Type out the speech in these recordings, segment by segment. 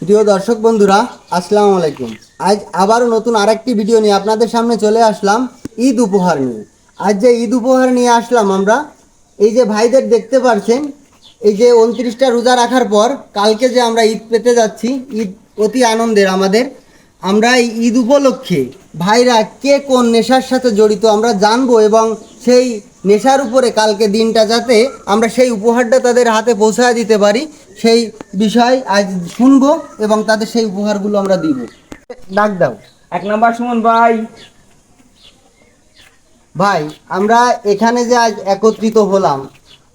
প্রিয় দর্শক বন্ধুরা, আসসালামু আলাইকুম। আজ আবারও নতুন আরেকটি ভিডিও নিয়ে আপনাদের সামনে চলে আসলাম ঈদ উপহার নিয়ে। আজ যে ঈদ উপহার নিয়ে আসলাম আমরা, এই যে ভাইদের দেখতে পারছেন, এই যে উনত্রিশটা রোজা রাখার পর কালকে যে আমরা ঈদ পেতে যাচ্ছি, ঈদ অতি আনন্দের আমাদের। আমরা এই ঈদ উপলক্ষে ভাইরা কে কোন নেশার সাথে জড়িত আমরা জানব এবং সেই নেশার উপরে কালকে দিনটা যাতে আমরা সেই উপহারটা তাদের হাতে পৌঁছায় দিতে পারি সেই বিষয় আজ শুনব এবং তাদের সেই উপহারগুলো আমরা দিব। ডাক দাও। এক নাম্বার সুমন ভাই। ভাই আমরা এখানে যে আজ একত্রিত হলাম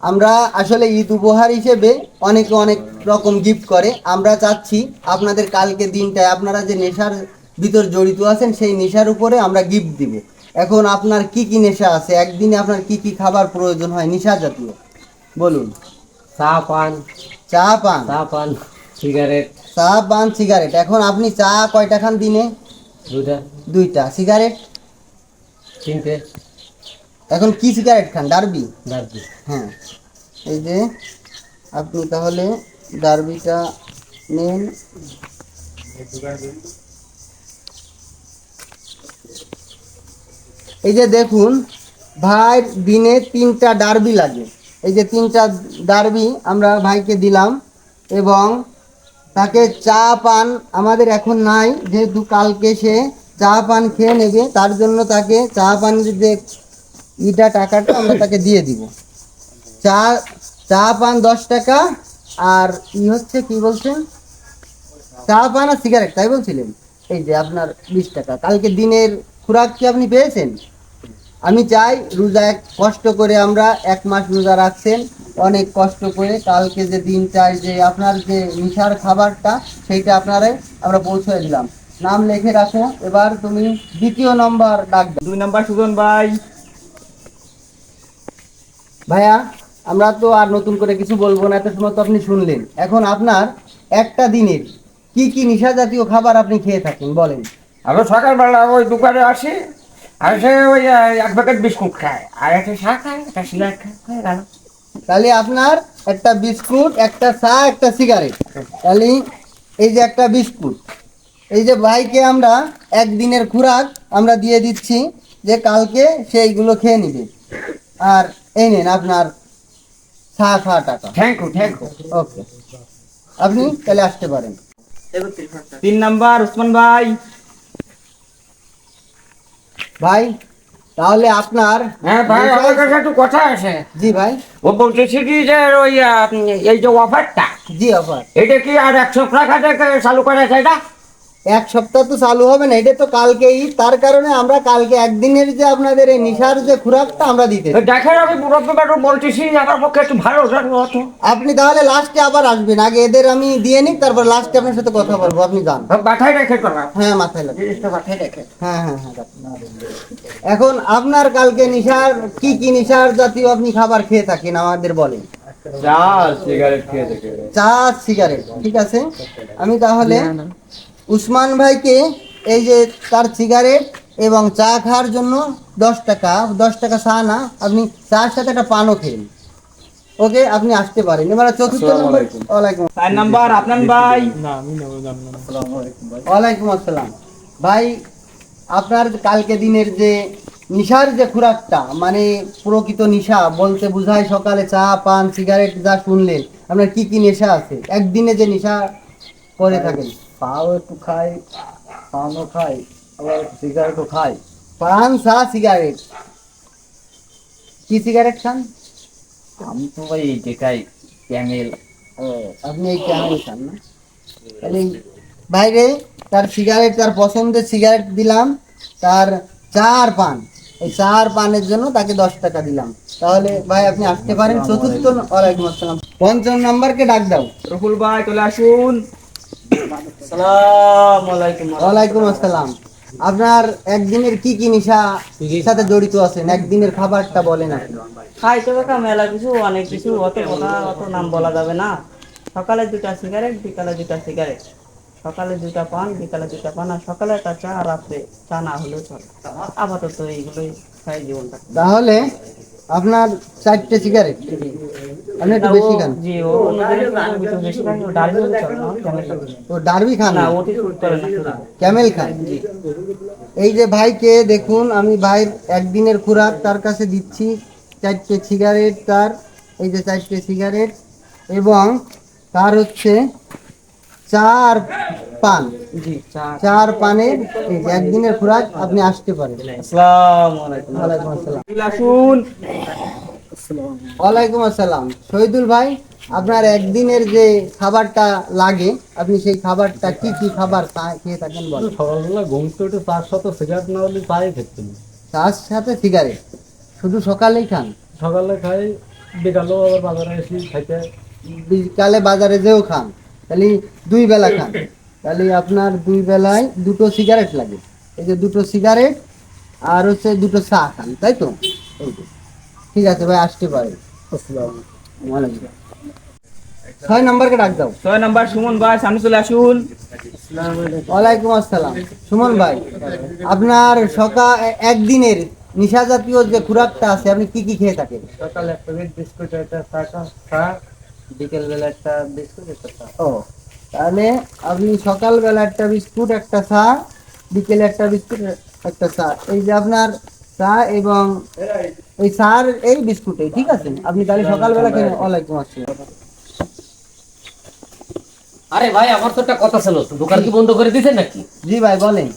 আমরা আসলে ঈদ উপহার হিসেবে অনেকে অনেক রকম গিফট করে। আমরা চাচ্ছি আপনাদের কালকে দিনটায় আপনারা যে নেশার ভিতর জড়িত আছেন সেই নেশার উপরে আমরা গিফট দিব। এখন আপনার কি কি নেশা আছে? একদিনে আপনার কি কি খাবার প্রয়োজন হয়? নেশা জাতীয়। বলুন। চা পান। চা পান। চা পান সিগারেট। চা পান সিগারেট। এখন আপনি চা কয়টা খান দিনে? দুইটা। দুইটা। সিগারেট? তিনটে। এখন কি সিগারেট খান? ডারবি? দার্জি হ্যাঁ। এই যে আপনি তাহলে ডারবিটা নেন। এই যে দেখুন, ভাই দিনে তিনটা ডারবি লাগে। এই যে তিনটা ডারবি আমরা ভাইকে দিলাম এবং তাকে চা পান আমাদের এখন নাই, যেহেতু কালকে সে চা পান খেয়ে নেবে, তার জন্য তাকে চা পান যে ইটা টাকাটা আমরা তাকে দিয়ে দিব। চা চা পান দশ টাকা, আর ই হচ্ছে কি বলছেন? চা পান আর সিগারেট, তাই বলছিলেন? এই যে আপনার বিশ টাকা। কালকে দিনের খোরাক কি আপনি পেয়েছেন? আমি চাই রোজা এক কষ্ট করে আমরা এক মাস রোজা রাখছেন। অনেক কষ্ট করে কালকে যে দিন চাই যে আপনার যে মিঠার খাবারটা সেইটা আপনারে আমরা পৌঁছে দিলাম। নাম লিখে রাখো। এবার তুমি দ্বিতীয় নম্বর ডাক দুই নম্বর সুজন ভাই। ভাইয়া আমরা তো আর নতুন করে কিছু বলব না এত সময় তো আপনি শুনলেন। এখন আপনার একটা দিনের কি কি নিশা জাতীয় খাবার আপনি খেয়ে থাকেন বলেন। আমি সকালবেলা ওই দোকানে আসি আর সে ওই এক প্যাকেট বিস্কুট খায়। আর একটা চা খায় একটা সিগারেট খায় গেল। তাহলে আপনার একটা বিস্কুট একটা চা একটা সিগারেট তাহলে এই যে একটা বিস্কুট এই যে ভাইকে আমরা একদিনের খোরাক আমরা দিয়ে দিচ্ছি যে কালকে সেইগুলো খেয়ে নিবে। আর এই নেন আপনার চা খাওয়া টাকা thank you thank you okay আপনি তাহলে আসতে পারেন। তিন নাম্বার উসমান ভাই। ভাই তাহলে আপনার হ্যাঁ ভাই আমার কাছে একটু কথা আছে। জি ভাই। ও বলতেছি কি যে ওই এই যে অফারটা জি অফার এটা কি আর একশো টাকা থেকে চালু করা যায় না? এক সপ্তাহ তো চালু হবে না এটা তো কালকেই তার কারণে আমরা কালকে একদিনের যে আপনাদের এই নিশার যে খোরাকটা আমরা দিতে দেখেন আমি মুরব্বী বলতেছি আমার পক্ষে একটু ভালো আপনি তাহলে লাস্টে আবার আসবেন আগে এদের আমি দিয়ে নিই তারপর লাস্টে আপনার সাথে কথা বলব আপনি যান। মাথায় রেখে হ্যাঁ মাথায় লাগে জিনিসটা মাথায় রেখে। হ্যাঁ হ্যাঁ হ্যাঁ এখন আপনার কালকে নিশার কি কি নিশার জাতীয় আপনি খাবার খেয়ে থাকেন আমাদের বলেন। চা সিগারেট খেয়ে থাকে। চা সিগারেট ঠিক আছে? আমি তাহলে উসমান ভাইকে এই যে তার সিগারেট এবং চা খাওয়ার জন্য দশ টাকা দশ টাকা চা না আপনি চার সাথে একটা পানও খেন ওকে আপনি আসতে পারেন। এবার চতুর্থ নম্বর ওয়ালাইকুম চার নাম্বার আপনার ভাই। ওয়ালাইকুম আসসালাম। ভাই আপনার কালকে দিনের যে নিশার যে খোরাকটা মানে প্রকৃত নিশা বলতে বোঝায় সকালে চা পান সিগারেট যা শুনলেন আপনার কি কি নেশা আছে? একদিনে যে নেশা করে থাকেন। পাও একটু খাই পানও খাই আবার সিগারেটও খাই। পান চা সিগারেট কি সিগারেট খান? আমি তো ভাই এইটা খাই ক্যামেল। আপনি এই কেমন খান না? তাহলে বাইরে তার সিগারেট তার পছন্দের সিগারেট দিলাম তার চা আর পান। এই চার পানের জন্য তাকে দশ টাকা দিলাম। তাহলে ভাই আপনি আসতে পারেন চতুর্থ ওয়ালাইকুম আসসালাম পঞ্চম নাম্বারকে ডাক দাও। রকুল ভাই চলে আসুন। ওয়ালাইকুম আসসালাম। আপনার একদিনের কি কি নিশা সাথে জড়িত আছেন? একদিনের খাবারটা বলেন আপনি। খাইতে থাকা মেলা কিছু অনেক কিছু অত কথা অত নাম বলা যাবে না। সকালে দুটা সিগারেট বিকালে দুটা সিগারেট সকালে দুটা পান বিকালে দুটা পান আর সকালে একটা চা রাত্রে চা না হলেও চলে। আপাতত এইগুলোই খাই জীবনটা। তাহলে আপনার চারটে সিগারেট আপনি একটু বেশি খান। ও ডার্বি খান। ক্যামেল খান? এই যে ভাইকে দেখুন আমি ভাইয়ের একদিনের খোরাক তার কাছে দিচ্ছি চারটে সিগারেট তার এই যে চারটে সিগারেট এবং তার হচ্ছে চার পান। চার। পানের একদিনের খোরাক আপনি আসতে পারেন। ওয়ালাইকুম আসসালাম। শহীদুল ভাই আপনার একদিনের যে খাবারটা লাগে আপনি সেই খাবারটা কি কি খাবার খেয়ে থাকেন বলেন। সকালবেলা ঘুম থেকে উঠে চার শত সিগারেট না হলে চাই খেতে তার সাথে সিগারেট শুধু সকালেই খান? সকালে খাই বিকালেও আবার বাজারে এসে খাইতে। বিকালে বাজারে যেও খান তাহলে দুই বেলা খান। তাহলে আপনার দুই বেলায় দুটো সিগারেট লাগে। এই যে দুটো সিগারেট আর হচ্ছে দুটো চা খান তাই তো? এই ঠিক আছে ভাই আসতে পারে ওয়ালাইকুম। ছয় নম্বরকে ডাক দাও। ছয় নাম্বার সুমন ভাই সামনে চলে আসুন। ওয়ালাইকুম আসসালাম। সুমন ভাই আপনার সকাল একদিনের নিশা জাতীয় যে খুরাকটা আছে আপনি কি কি খেয়ে থাকেন? সকালে একটা বিস্কুট একটা চা চা বিকেল বেলা একটা বিস্কুট একটা চা। ও তাহলে আপনি সকালবেলা একটা বিস্কুট একটা চা বিকেলে একটা বিস্কুট একটা চা। এই যে আপনার চা এবং এই সার এই বিস্কুটে ঠিক আছে? আপনি তাহলে সকালবেলা খেয়ে ওয়ালাইকুম আসসালাম। আরে ভাই আমার তো একটা কথা ছিল দোকান কি বন্ধ করে দিয়েছেন নাকি? জি ভাই বলেন।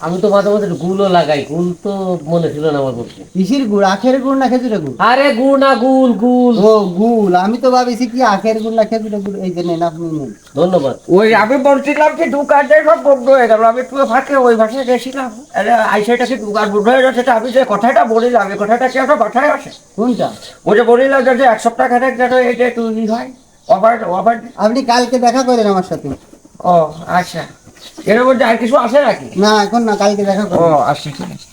আমি তো মাঝে মাঝে গুলও লাগাই গুল তো মনে ছিল না আমার বলতে। কিসির গুড় আখের গুড় না খেজুরের গুড়? আরে গুড় না গুল গুল। ও গুল আমি তো ভাবিছি কি আখের গুড় না খেজুরের গুড় এই যে নেন আপনি নেন। ধন্যবাদ। ওই আমি বলছিলাম কি দোকানটা সব বন্ধ হয়ে গেল আমি একটু ফাঁকে ওই ভাষায় গেছিলাম। আরে আইসাইটা কি দোকান বন্ধ হয়ে গেছে তা আমি যে কথাটা বলিলাম এই কথাটা কি একটা মাথায় আসে? কোনটা? ওই যে বলিলাম যে এক সপ্তাহ খানেক যেন এইটা একটু ই হয় অফার অফার আপনি কালকে দেখা করেন আমার সাথে। ও আচ্ছা। এর মধ্যে আর কিছু আসে নাকি? না এখন না কালকে দেখা ও করেন আচ্ছা ঠিক আছে।